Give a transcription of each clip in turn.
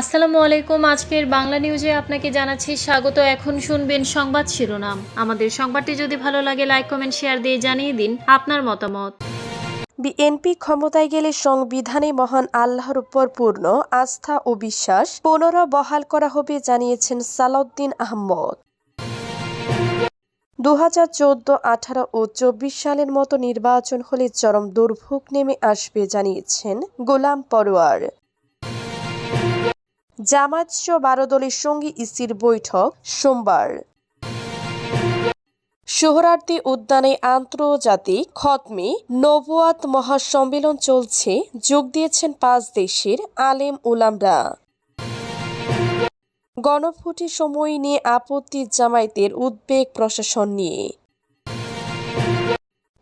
আসসালামু আলাইকুম। আজকের বাংলা নিউজে আপনাকে জানাচ্ছি স্বাগত। এখন শুনবেন সংবাদ শিরোনাম। আমাদের সংবাদটি যদি ভালো লাগে লাইক কমেন্ট শেয়ার দিয়ে জানিয়ে দিন আপনার মতামত। বিএনপি ক্ষমতায় গেলে সংবিধানে মহান আল্লাহর উপর পূর্ণ আস্থা ও বিশ্বাস পুনরাবহাল করা হবে জানিয়েছেন সালাউদ্দিন আহমদ। দু হাজার চোদ্দ, আঠারো ও চব্বিশ সালের মতো নির্বাচন হলে চরম দুর্ভোগ নেমে আসবে জানিয়েছেন গোলাম পরোয়ার। জামাত সহ বারো দলের সঙ্গে ইসির বৈঠক সোমবার। সোহরার্দি উদ্যানে আন্তর্জাতিক খতমে নবুয়াত মহাসম্মেলন চলছে, যোগ দিয়েছেন পাঁচ দেশের আলেম উলামরা। গণভোটের সময় নিয়ে আপত্তি জামায়াতের উদ্বেগ প্রশাসন নিয়ে।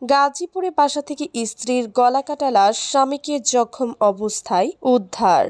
গাজীপুরে বাসা থেকে স্ত্রীর গলাকাটা লাশ স্বামীকে জখম অবস্থায় উদ্ধার।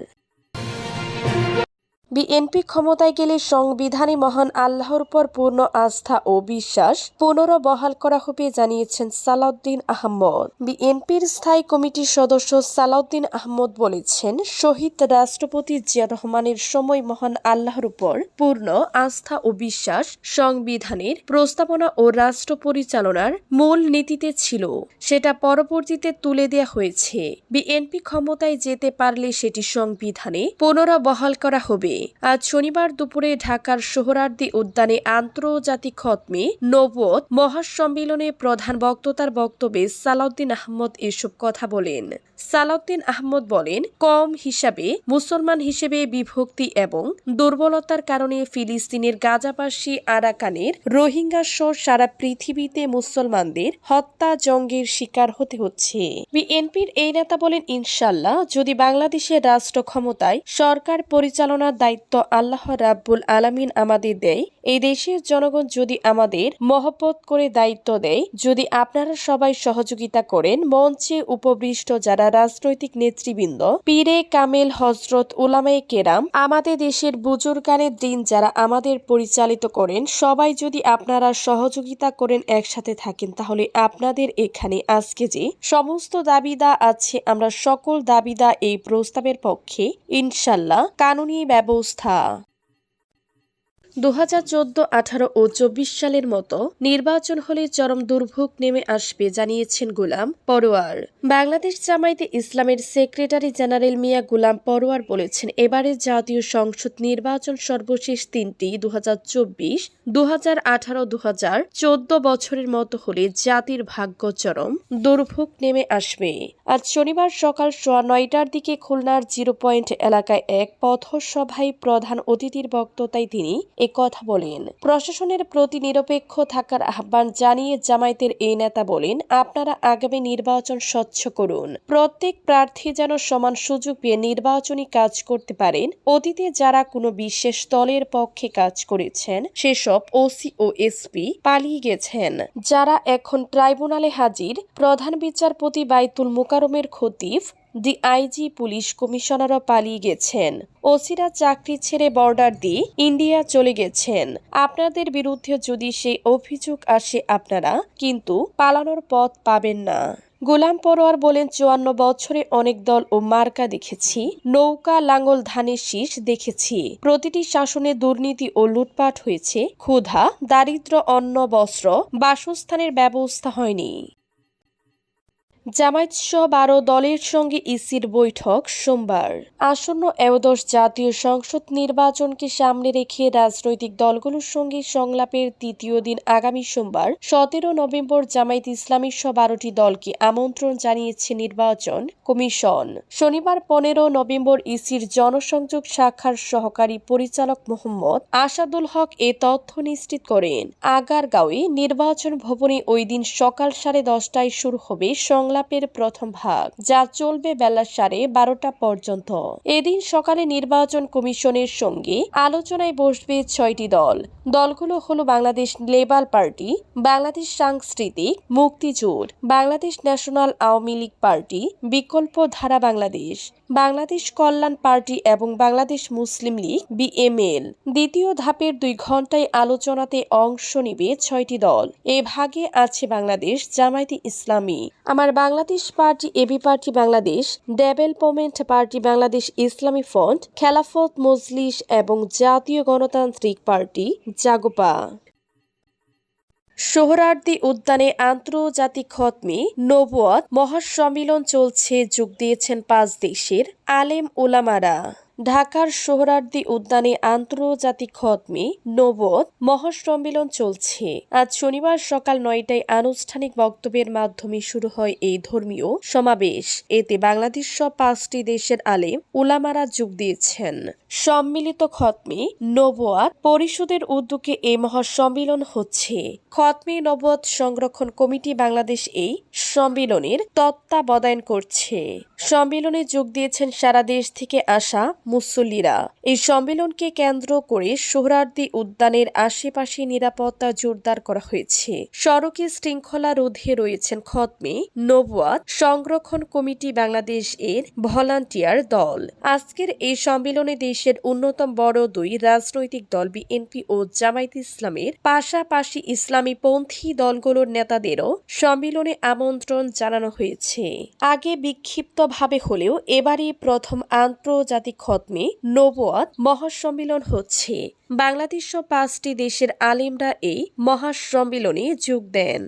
বিএনপি ক্ষমতায় গেলে সংবিধানে মহান আল্লাহর উপর পূর্ণ আস্থা ও বিশ্বাস পুনর্বহাল করা হবে জানিয়েছেন সালাউদ্দিন আহমদ। বিএনপির স্থায়ী কমিটির সদস্য সালাউদ্দিন আহমদ বলেছেন, শহীদ রাষ্ট্রপতি জিয়া রহমানের সময় মহান আল্লাহর উপর পূর্ণ আস্থা ও বিশ্বাস সংবিধানের প্রস্তাবনা ও রাষ্ট্র পরিচালনার মূল নীতিতে ছিল। সেটা পরবর্তীতে তুলে দেওয়া হয়েছে। বিএনপি ক্ষমতায় যেতে পারলে সেটি সংবিধানে পুনরাবহাল করা হবে। আজ শনিবার দুপুরে ঢাকার সোহরার্দি উদ্যানে আন্তর্জাতিক খতমে নবদ মহাসম্মেলনে প্রধান বক্ততার বক্তব্যে সালাউদ্দিন আহমদ এসব কথা বলেন। সালাউদ্দিন আহমদ বলেন, কম হিসাবে মুসলমান হিসেবে বিভক্তি এবং দুর্বলতার কারণে ফিলিস্তিনের গাজাবাসী আরাকানের রোহিঙ্গা সহ সারা পৃথিবীতে মুসলমানদের হত্যা জঙ্গের শিকার হতে হচ্ছে। বিএনপির এই নেতা বলেন, ইনশাল্লাহ, যদি বাংলাদেশের রাষ্ট্র ক্ষমতায় সরকার পরিচালনার দায়িত্ব আল্লাহ রাব্বুল আলামিন আমাদের দেয়। এই দেশের জনগণ যদি আমাদের মহব্বত করে দায়িত্ব দেয়, যদি আপনারা সবাই সহযোগিতা করেন, মঞ্চে উপবৃষ্ট যারা রাজনৈতিক নেতৃবৃন্দ, পীরে কামেল, হজরত উলামায়ে কেরাম, আমাদের দেশের বুজুর্গানের দিন যারা আমাদের পরিচালিত করেন, সবাই যদি আপনারা সহযোগিতা করেন, একসাথে থাকেন, তাহলে আপনাদের এখানে আজকে যে সমস্ত দাবিদা আছে, আমরা সকল দাবিদা এই প্রস্তাবের পক্ষে, ইনশাল্লাহ, কানুনি ব্যবস্থা। দু হাজার চোদ্দ আঠারো ও চব্বিশ সালের মতো নির্বাচন হলে চরম দুর্ভোগ নেমে আসবে জানিয়েছেন গোলাম পরোয়ার। বাংলাদেশ জামায়াতে ইসলামের সেক্রেটারি জেনারেল মিয়া গোলাম পরোয়ার বলেছেন, এবারে জাতীয় সংসদ নির্বাচন সর্বশেষ তিনটি দু হাজার চব্বিশ দু হাজার আঠারো দু হাজার চোদ্দ বছরের মতো হলে জাতির ভাগ্য চরম দুর্ভোগ নেমে আসবে। আজ শনিবার সকাল সোয়া নয়টার দিকে খুলনার জিরো পয়েন্ট এলাকায় এক পথসভায় প্রধান অতিথির বক্ততায় তিনি কথা বলেন। প্রশাসনের প্রতি নিরপেক্ষ থাকার আহ্বান জানিয়ে জামায়াতের এই নেতা বলেন, আপনারা আগামী নির্বাচন স্বচ্ছ করুন। প্রত্যেক প্রার্থী যেন সমান সুযোগ পেয়ে নির্বাচনী কাজ করতে পারেন। অতীতে যারা কোনো বিশেষ দলের পক্ষে কাজ করেছেন, সেসব ওসি ও এসপি পালিয়ে গেছেন। যারা এখন ট্রাইব্যুনালে হাজির, প্রধান বিচারপতি বাইতুল মুকারমের খতিফ ডিআইজি পুলিশ কমিশনারও পালিয়ে গেছেন। ওসিরা চাকরি ছেড়ে বর্ডার দিয়ে ইন্ডিয়া চলে গেছেন। আপনাদের বিরুদ্ধে যদি সেই অভিযোগ আসে আপনারা কিন্তু পালানোর পথ পাবেন না। গোলাম পরোয়ার বলেন, চুয়ান্ন বছরে অনেক দল ও মার্কা দেখেছি, নৌকা লাঙ্গল ধানের শীষ দেখেছি। প্রতিটি শাসনে দুর্নীতি ও লুটপাট হয়েছে, ক্ষুধা দারিদ্র অন্ন, বস্ত্র, বাসস্থানের ব্যবস্থা হয়নি। জামায়াত সহ বারো দলের সঙ্গে ইসির বৈঠক সোমবার। আসন্ন একাদশ জাতীয় সংসদ নির্বাচনকে সামনে রেখে রাজনৈতিক দলগুলোর সঙ্গে সংলাপের তৃতীয় দিন আগামী সোমবার, সতেরো নভেম্বর জামায়াত ইসলামী সহ বারোটি দলকে আমন্ত্রণ জানিয়েছে নির্বাচন কমিশন। শনিবার পনেরো নভেম্বর ইসির জনসংযোগ শাখার সহকারী পরিচালক মোহাম্মদ আসাদুল হক এ তথ্য নিশ্চিত করেন। আগারগাঁওয়ে নির্বাচন ভবনে ওই দিন সকাল সাড়ে দশটায় শুরু হবে সংলাপ সংলাপের প্রথম ভাগ, যা চলবে বেলা সাড়ে বারোটা পর্যন্ত। এদিন সকালে নির্বাচন কমিশনের সঙ্গে আলোচনায় বসবে ছয়টি দল। দলগুলো হল Bangladesh labour party, Bangladesh Sanskritik Muktijote Bangladesh national Awami League party, Bikalpa Dhara Bangladesh. Bangladesh কল্যাণ পার্টি এবং বাংলাদেশ মুসলিম লীগ, বিএমএল, দ্বিতীয় ধাপের দুই ঘন্টায় আলোচনাতে অংশ নিবে ছয়টি দল। এ ভাগে আছে Bangladesh Jamaate Islami. Amar Bangladesh party AB party Bangladesh development party Bangladesh Islami front, Khelafat মজলিস এবং জাতীয় গণতান্ত্রিক পার্টি জাগোপা। সোহরার্দি উদ্যানে আন্তর্জাতিক খতমি নবুয়ত মহাসম্মিলন চলছে যোগ দিয়েছেন পাঁচ দেশের আলেম ওলামারা ঢাকার সোহরার্দি উদ্যানে আন্তর্জাতিক খতমে নবদ মহাসম্মেলন চলছে। আজ শনিবার সকাল নয়টায় আনুষ্ঠানিক বক্তব্যের মাধ্যমে শুরু হয় এই ধর্মীয় সমাবেশ। এতে বাংলাদেশ সহ পাঁচটি দেশের আলেম উলামারা যোগ দিয়েছেন। সম্মিলিত খতমে নবোয়াত পরিষদের উদ্যোগে এই মহাসম্মেলন হচ্ছে। খতমে নবদ সংরক্ষণ কমিটি বাংলাদেশ এই সম্মেলনের তত্ত্বাবধান করছে। সম্মেলনে যোগ দিয়েছেন সারা দেশ থেকে আসা মুসল্লিরা। এই সম্মেলনকে কেন্দ্র করে সোহরার্দি উদ্যানের আশেপাশে নিরাপত্তা জোরদার করা হয়েছে। সড়কে শৃঙ্খলা রোধে রয়েছেন খতমে নবুয়াত সংরক্ষণ কমিটি বাংলাদেশ এর ভলান্টিয়ার দল। আজকের এই সম্মেলনে দেশের অন্যতম বড় দুই রাজনৈতিক দল বিএনপি ও জামায়াত ইসলামের পাশাপাশি ইসলামী পন্থী দলগুলোর নেতাদেরও সম্মেলনে আমন্ত্রণ জানানো হয়েছে। আগে বিক্ষিপ্তভাবে হলেও এবারই প্রথম আন্তর্জাতিক খতমে নবোয়াত মহাসম্মেলন হচ্ছে। বাংলাদেশ পাঁচটি দেশের আলিমরা এই মহাসম্মেলনে যোগ দেন।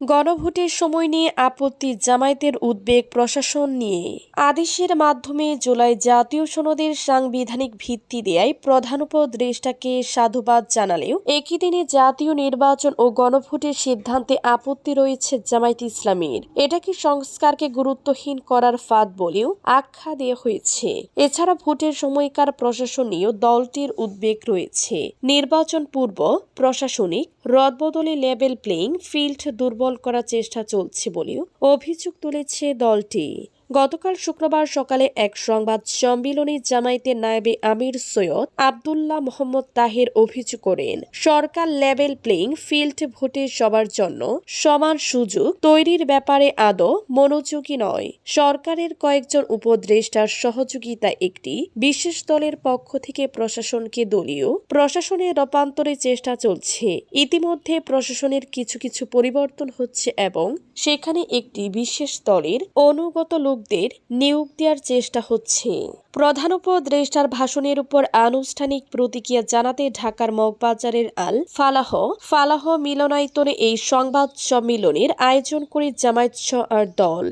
গণভোটের সময় নিয়ে আপত্তি জামায়াতের উদ্বেগ প্রশাসন নিয়ে। আদেশের মাধ্যমে জুলাই জাতীয় সনদের সাংবিধানিক ভিত্তি দেয়ায় প্রধান উপদেষ্টাকে সাধুবাদ জানালেও একই দিনে জাতীয় নির্বাচন ও গণভোটের সিদ্ধান্তে আপত্তি রয়েছে জামায়াত ইসলামীর। এটাকে সংস্কারকে গুরুত্বহীন করার ফাঁদ বলেও আখ্যা দেওয়া হয়েছে। এছাড়া ভোটের সময়কার প্রশাসন নিয়েও দলটির উদ্বেগ রয়েছে। নির্বাচন পূর্ব প্রশাসনিক রদবদলে লেভেল প্লেইং ফিল্ড দুর্বল করার চেষ্টা চলছে বলেও অভিযোগ তুলেছে দলটি। গতকাল শুক্রবার সকালে এক সংবাদ সম্মেলনে জামায়াতের নায়েবে আমির সৈয়দ আবদুল্লাহ মোহাম্মদ তাহের অভিযোগ করেন, সরকার লেভেল প্লেইং ফিল্ড ভোটে সবার জন্য সমান সুযোগ, তৈরির ব্যাপারে আদৌ মনোযোগী নয়। সরকারের কয়েকজন উপদেষ্টার সহযোগিতা একটি বিশেষ দলের পক্ষ থেকে প্রশাসনকে দলীয় প্রশাসনের রূপান্তরের চেষ্টা চলছে। ইতিমধ্যে প্রশাসনের কিছু কিছু পরিবর্তন হচ্ছে এবং সেখানে একটি বিশেষ দলের অনুগত লোকদের নিয়োগ দেওয়ার চেষ্টা হচ্ছে। প্রধান উপদেষ্টার ভাষণের উপর আনুষ্ঠানিক প্রতিক্রিয়া জানাতে ঢাকার মগবাজারের আল ফালাহ ফালাহ মিলনায়তনে এই সংবাদ সম্মেলনের আয়োজন করে জামায়াত আর দল।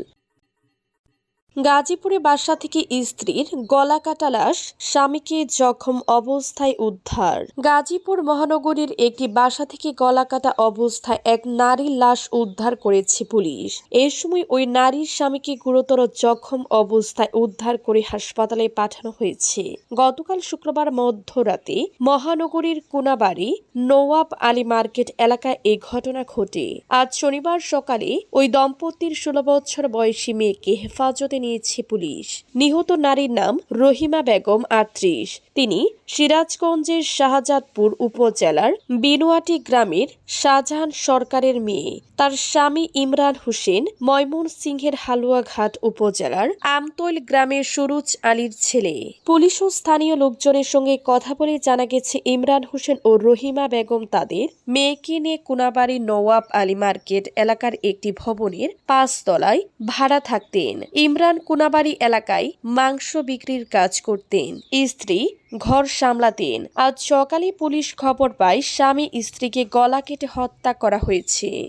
গাজীপুরে বাসা থেকে স্ত্রীর গলা কাটা লাশ, স্বামীকে জখম অবস্থায় উদ্ধার। গাজীপুর মহানগরীর একটি বাসা থেকে গলা কাটা অবস্থায় এক নারীর লাশ উদ্ধার করেছে পুলিশ। এ সময় ওই নারীর স্বামীকে গুরুতর জখম অবস্থায় উদ্ধার করে হাসপাতালে পাঠানো হয়েছে। গতকাল শুক্রবার মধ্যরাতে মহানগরীর কোনাবাড়ি, নওয়াব আলী মার্কেট এলাকায় এই ঘটনা ঘটে। আজ শনিবার সকালে ওই দম্পতির ষোলো বছর বয়সী মেয়েকে হেফাজতে নিয়েছে পুলিশ। নিহত নারীর নাম রহিমা বেগম আটত্রিশ। তিনি সিরাজগঞ্জের শাহজাদপুর উপজেলার বিনুয়াটি গ্রামের শাহজাহান সরকারের মেয়ে। তার স্বামী ইমরান হোসেন ময়মনসিংহের হালুয়াঘাট উপজেলার আমতৈল গ্রামের সুরুজ আলীর ছেলে। পুলিশ ও স্থানীয় লোকজনের সঙ্গে কথা বলে জানা গেছে, ইমরান হোসেন ও রহিমা বেগম তাদের মেয়েকে নিয়ে কুনাবাড়ি নওয়াব আলী মার্কেট এলাকার একটি ভবনের পাঁচতলায় ভাড়া থাকতেন। ইমরান কুনাবাড়ি এলাকায় মাংস বিক্রির কাজ করতেন। স্ত্রী ঘর সামলাতেন। আজ সকালে পুলিশ খবর পায় স্বামী স্ত্রীকে গলা কেটে হত্যা করা হয়েছে।